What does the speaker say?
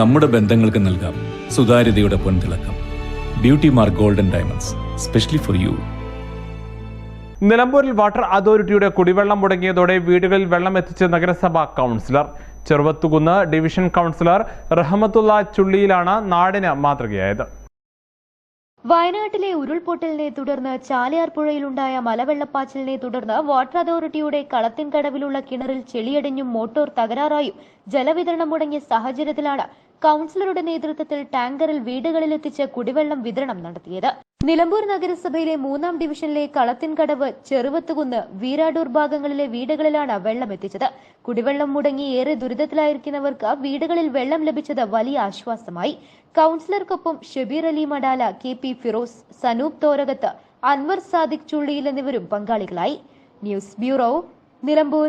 നമ്മുടെ ബന്ധങ്ങൾക്ക് നൽകാം സുതാര്യതയുടെ പൊൻതിളക്കം. Beauty mark golden diamonds specially for you നിലമ്പൂരിൽ വാട്ടർ അതോറിറ്റിയുടെ കുടിവെള്ളം മുടങ്ങിയതോടെ വീടുകളിൽ വെള്ളം എത്തിച്ച നഗരസഭാ councillor. Cheruvathukunnu division councillor Rahmathulla ചുള്ളിയിലാണ് നാടിന് മാതൃകയായത്. വയനാട്ടിലെ ഉരുൾപൊട്ടലിനെ തുടർന്ന് ചാലിയാർ പുഴയിലുണ്ടായ മലവെള്ളപ്പാച്ചിലിനെ തുടർന്ന് വാട്ടർ അതോറിറ്റിയുടെ കളത്തിൻകടവിലുള്ള കിണറിൽ ചെളിയടിഞ്ഞും മോട്ടോർ തകരാറായും ജലവിതരണം മുടങ്ങിയ സാഹചര്യത്തിലാണ് കൗൺസിലറുടെ നേതൃത്വത്തിൽ ടാങ്കറിൽ വീടുകളിലെത്തിച്ച് കുടിവെള്ളം വിതരണം നടത്തിയത്. നിലമ്പൂർ നഗരസഭയിലെ മൂന്നാം ഡിവിഷനിലെ കളത്തിൻകടവ് ചെറുവത്തുകുന്ന് വീരാടൂർ ഭാഗങ്ങളിലെ വീടുകളിലാണ് വെള്ളം എത്തിച്ചത്. കുടിവെള്ളം മുടങ്ങി ഏറെ ദുരിതത്തിലായിരിക്കുന്നവർക്ക് വീടുകളിൽ വെള്ളം ലഭിച്ചത് വലിയ ആശ്വാസമായി. കൌൺസിലർക്കൊപ്പം ഷബീർ അലി മഡാല കെ പി ഫിറോസ് സനൂപ് തോരകത്ത് അൻവർ സാദിഖ് ചുള്ളിയിൽ എന്നിവരും പങ്കാളികളായി. News bureau Nilambur.